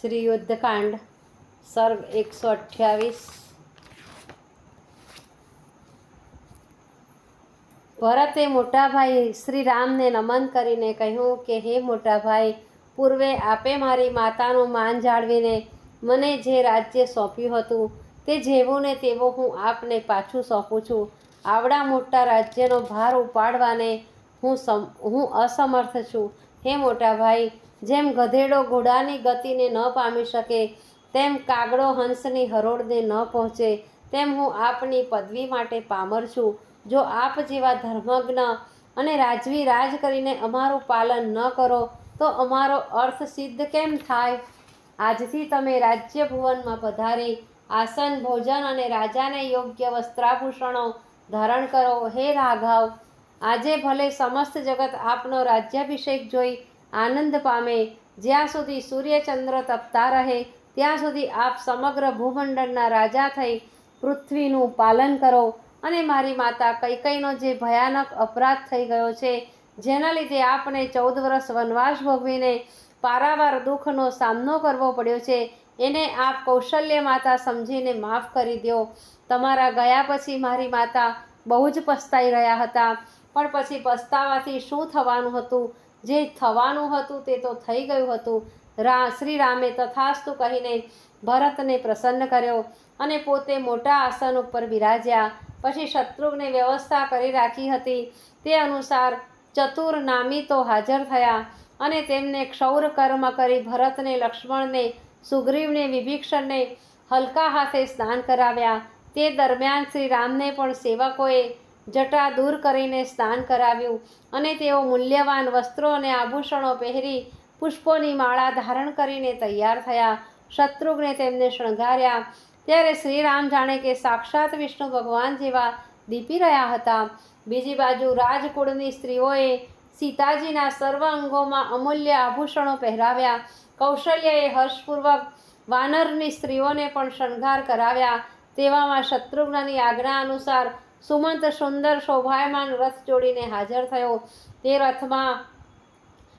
શ્રી યુદ્ધકાંડ સર્ગ એકસો અઠ્યાવીસ. ભરતે મોટાભાઈ શ્રી રામને નમન કરીને કહ્યું કે, હે મોટાભાઈ, પૂર્વે આપે મારી માતાનું માન જાળવીને મને જે રાજ્ય સોંપ્યું હતું, તે જેવું ને તેવું હું આપને પાછું સોંપું છું. આવડા મોટા રાજ્યનો ભાર ઉપાડવાને હું સમ, હું અસમર્થ છું. હે મોટાભાઈ જેમ ગધેડો ઘોડાની ગતિને ન પામી શકે, તેમ કાગડો હંસની હરોળને ન પહોંચે, તેમ હું આપની પદવી માટે પામર છું. જો આપ જેવા ધર્મજ્ઞ અને રાજવી રાજ કરીને અમારું પાલન ન કરો, તો અમારો અર્થ સિદ્ધ કેમ થાય? આજથી તમે રાજ્ય ભુવનમાં પધારી, આસન, ભોજન અને રાજાને યોગ્ય વસ્ત્રાભૂષણો ધારણ કરો. હે રાઘવ, આજે ભલે સમસ્ત જગત આપનો રાજ્યાભિષેક જોઈ આનંદ પામે. જ્યાં સુધી સૂર્યચંદ્ર તપતા રહે, ત્યાં સુધી આપ સમગ્ર ભૂમંડળના રાજા થઈ પૃથ્વીનું પાલન કરો અને મારી માતા કૈકઈનો જે ભયાનક અપરાધ થઈ ગયો છે, જેના લીધે આપણે ચૌદ વર્ષ વનવાસ ભોગવીને પારાવાર દુઃખનો સામનો કરવો પડ્યો છે, એને આપ કૌશલ્ય માતા સમજીને માફ કરી દો. તમારા ગયા પછી મારી માતા બહુ જ પસ્તાઈ રહ્યા હતા, પણ પછી પસ્તાવાથી શું થવાનું હતું જે થવાનું હતું તે તો થઈ ગયું હતું. રા, શ્રી રામે તથાસ્તુ કહીને ભરતને પ્રસન્ન કર્યો અને પોતે મોટા આસન ઉપર બિરાજ્યા. પછી શત્રુઘ્ને વ્યવસ્થા કરી રાખી હતી. તે અનુસાર ચતુર નામી તો હાજર થયા અને તેમને ક્ષૌર કર્મ કરી ભરતને લક્ષ્મણને, સુગ્રીવને, વિભીક્ષણને હલકા હાથે સ્નાન કરાવ્યા. તે દરમિયાન શ્રી રામને પણ સેવકોએ જટા દૂર કરીને સ્નાન કરાવ્યું અને તેઓ મૂલ્યવાન વસ્ત્રો અને આભૂષણો પહેરી પુષ્પોની માળા ધારણ કરીને તૈયાર થયા. શત્રુઘ્ને તેમને શણગાર્યા. ત્યારે શ્રીરામ જાણે કે સાક્ષાત વિષ્ણુ ભગવાન જેવા દીપી રહ્યા હતા. બીજી બાજુ રાજકુળની સ્ત્રીઓએ સીતાજીના સર્વ અંગોમાં અમૂલ્ય આભૂષણો પહેરાવ્યા. કૌશલ્યએ હર્ષપૂર્વક વાનરની સ્ત્રીઓને પણ શણગાર કરાવ્યા. તેવામાં શત્રુઘ્નની આજ્ઞા અનુસાર સુમંત સુંદર શોભાયમાન રથ જોડીને હાજર થયો. તે રથમાં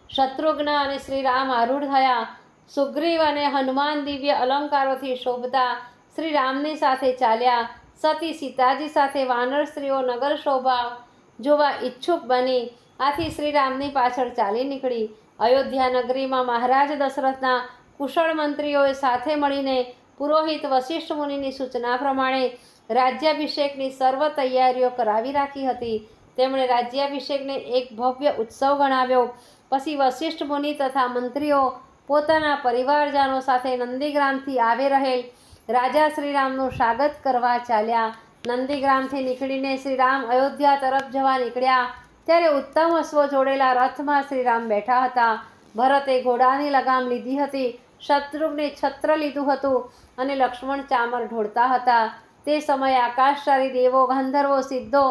શત્રુઘ્ન અને શ્રી રામ આરૂઢ થયા. સુગ્રીવ અને હનુમાન દિવ્ય અલંકારોથી શોભતા શ્રી રામની સાથે ચાલ્યા. સતી સીતાજી સાથે વાનર સ્ત્રીઓ નગર શોભા જોવા ઈચ્છુક બની. આથી શ્રી રામની પાછળ ચાલી નીકળી. અયોધ્યા નગરીમાં મહારાજ દશરથના કુશળ મંત્રીઓએ સાથે મળીને પુરોહિત વશિષ્ઠ મુનિની સૂચના પ્રમાણે રાજ્યાભિષેકની સર્વ તૈયારીઓ કરાવી રાખી હતી. તેમણે રાજ્યાભિષેકને એક ભવ્ય ઉત્સવ ગણાવ્યો. પછી વશિષ્ઠ મુનિ તથા મંત્રીઓ પોતાના પરિવારજનો સાથે નંદીગ્રામથી આવી રહેલ રાજા શ્રીરામનું સ્વાગત કરવા ચાલ્યા. નંદીગ્રામથી નીકળીને શ્રીરામ અયોધ્યા તરફ જવા નીકળ્યા. ત્યારે ઉત્તમ અશ્વ જોડેલા રથમાં શ્રીરામ બેઠા હતા. ભરતે ઘોડાની લગામ લીધી હતી. શત્રુઘ્ને છત્ર લીધું હતું અને લક્ષ્મણ ચામર ઢોળતા હતા. તે સમયે આકાશચારી દેવો, ગંધર્વો, સિદ્ધો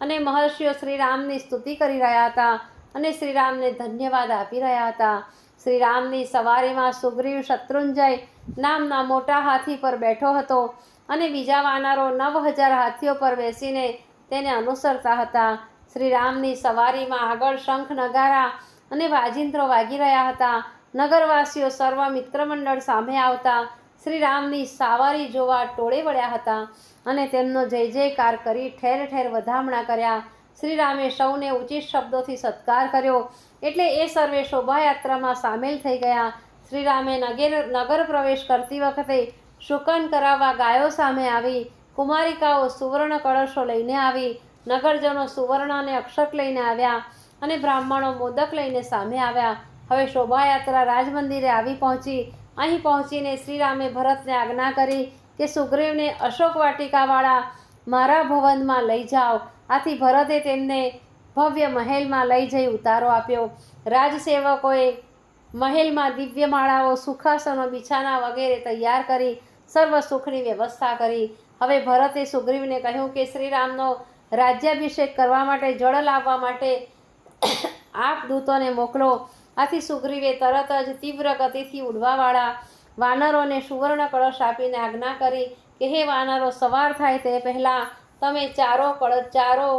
અને મહર્ષિઓ શ્રીરામની સ્તુતિ કરી રહ્યા હતા અને શ્રીરામને ધન્યવાદ આપી રહ્યા હતા. શ્રીરામની સવારીમાં સુગ્રીવ શત્રુંજય નામના મોટા હાથી પર બેઠો હતો અને બીજા વાનરો નવ હજાર હાથીઓ પર બેસીને તેને અનુસરતા હતા. શ્રીરામની સવારીમાં આગળ શંખ, નગારા અને વાજિંત્રો વાગી રહ્યા હતા. નગરવાસીઓ સર્વ મિત્રમંડળ સામે આવતા શ્રીરામની સાવારી જોવા ટોળે વળ્યા હતા અને તેમનો જય જયકાર કરી ઠેર ઠેર વધામણા કર્યા. શ્રીરામે સૌને ઉચિત શબ્દોથી સત્કાર કર્યો એટલે એ સર્વે શોભાયાત્રામાં સામેલ થઈ ગયા. શ્રીરામે નગર નગર પ્રવેશ કરતી વખતે શુકન કરાવવા ગાયો સામે આવી. કુમારિકાઓ સુવર્ણ કળશો લઈને આવી. નગરજનો સુવર્ણ અને અક્ષત લઈને આવ્યા અને બ્રાહ્મણો મોદક લઈને સામે આવ્યા. હવે શોભાયાત્રા રાજમંદિરે આવી પહોંચી, અહીં પહોંચીને શ્રીરામે ભરતને આજ્ઞા કરી કે સુગ્રીવને અશોક વાટિકાવાળા મારા ભવનમાં લઈ જાઓ. આથી ભરતે તેમને ભવ્ય મહેલમાં લઈ જઈ ઉતારો આપ્યો. રાજસેવકોએ મહેલમાં દિવ્ય માળાઓ, સુખાસનો બિછાના વગેરે તૈયાર કરી સર્વ સુખની વ્યવસ્થા કરી. હવે ભરતે સુગ્રીવને કહ્યું કે શ્રીરામનો રાજ્યાભિષેક કરવા માટે જળ લાવવા માટે આપ દૂતોને મોકલો. આથી સુગ્રીવે તરત જ તીવ્ર ગતિથી ઉડવાવાળા વાનરોને સુવર્ણ કળશ આપીને આજ્ઞા કરી કે, હે વાનરો, સવાર થાય તે પહેલાં તમે ચારો કળ, ચારો,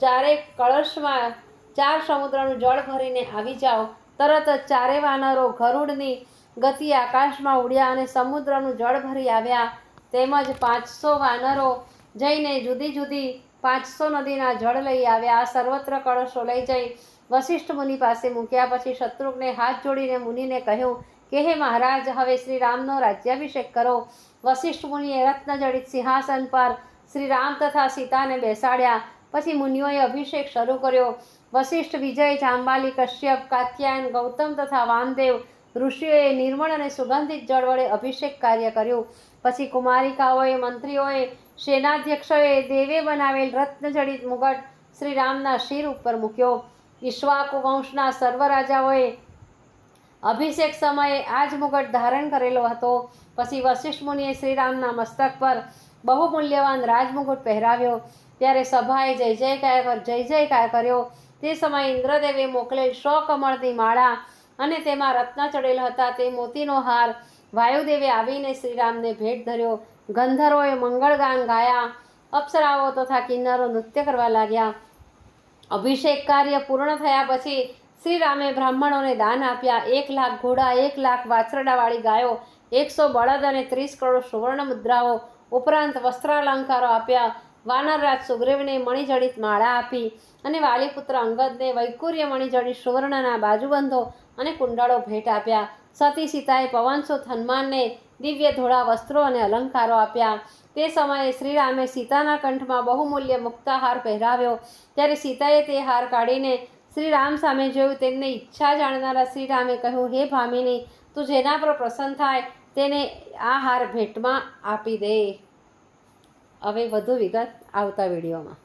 ચારે કળશમાં, ચાર સમુદ્રનું જળ ભરીને આવી જાઓ. તરત જ ચારે વાનરો ગરુડની ગતિ આકાશમાં ઉડ્યા અને સમુદ્રનું જળ ભરી આવ્યા. તેમજ પાંચસો વાનરો જઈને જુદી જુદી પાંચસો નદીના જળ લઈ આવ્યા. સર્વત્ર કળશો લઈ જઈ વશિષ્ઠ મુનિ પાસે મૂક્યા પછી શત્રુઘ્ને હાથ જોડીને મુનિને કહ્યું, કે હે મહારાજ, હવે શ્રી રામનો રાજ્યાભિષેક કરો. વશિષ્ઠ મુનિએ રત્નજડિત સિંહાસન પર શ્રી રામ તથા સીતાને બેસાડ્યા. પછી મુનિઓએ અભિષેક શરૂ કર્યો. વશિષ્ઠ વિજય, જાંબાલી, કશ્યપ, કાત્યાયન, ગૌતમ તથા વામદેવ ઋષિઓએ નિર્મળ અને સુગંધિત જળ વડે અભિષેક કાર્ય કર્યું. પછી કુમારિકાઓએ, મંત્રીઓએ સેનાધ્યક્ષોએ દેવે બનાવેલ રત્નજડિત મુગટ શ્રી રામના શિર ઉપર મૂક્યો. ઈશ્વાકુ વંશના સર્વ રાજાઓએ અભિષેક સમયે આ જ મુગટ ધારણ કરેલો હતો. પછી વશિષ્ઠ મુનિએ શ્રીરામના મસ્તક પર બહુ મૂલ્યવાન રાજમુગટ પહેરાવ્યો. ત્યારે સભાએ જય જયકાર જય જયકાર કર્યો. તે સમયે ઇન્દ્રદેવે મોકલેલ સો કમળની માળા અને તેમાં રત્ન ચડેલ હતા. તે મોતીનો હાર વાયુદેવે આવીને શ્રીરામને ભેટ ધર્યો. ગંધર્વોએ મંગળગાન ગાયા, અપ્સરાઓ તથા કિન્નરો નૃત્ય કરવા લાગ્યા. અભિષેક કાર્ય પૂર્ણ થયા પછી શ્રી રામે બ્રાહ્મણોને દાન આપ્યા. એક લાખ ઘોડા, એક લાખ વાછરડાવાળી ગાયો, એકસો બળદ અને ત્રીસ કરોડ સુવર્ણ મુદ્રાઓ ઉપરાંત વસ્ત્રાલંકારો આપ્યા. વાનરરાજ સુગ્રીવને મણિજડિત માળા આપી અને વાલીપુત્ર અંગદને વૈકુર્ય મણિજડિત સુવર્ણના બાજુબંધો અને કુંડળો ભેટ આપ્યા. સતી સીતાએ પવનસુત હનુમાનને દિવ્ય ધોળા વસ્ત્રો અને અલંકારો આપ્યા. તે સમયે શ્રીરામે સીતાના કંઠમાં બહુમૂલ્ય મુક્તાહાર પહેરાવ્યો. ત્યારે સીતાએ તે હાર કાઢીને શ્રીરામ સામે જોયું તેમને ઈચ્છા જાણનારા શ્રીરામે કહ્યું, હે ભામિની, તું જેના પર પ્રસન્ન થાય તેને આ હાર ભેટમાં આપી દે. હવે વધુ વિગત આવતા વિડીયોમાં.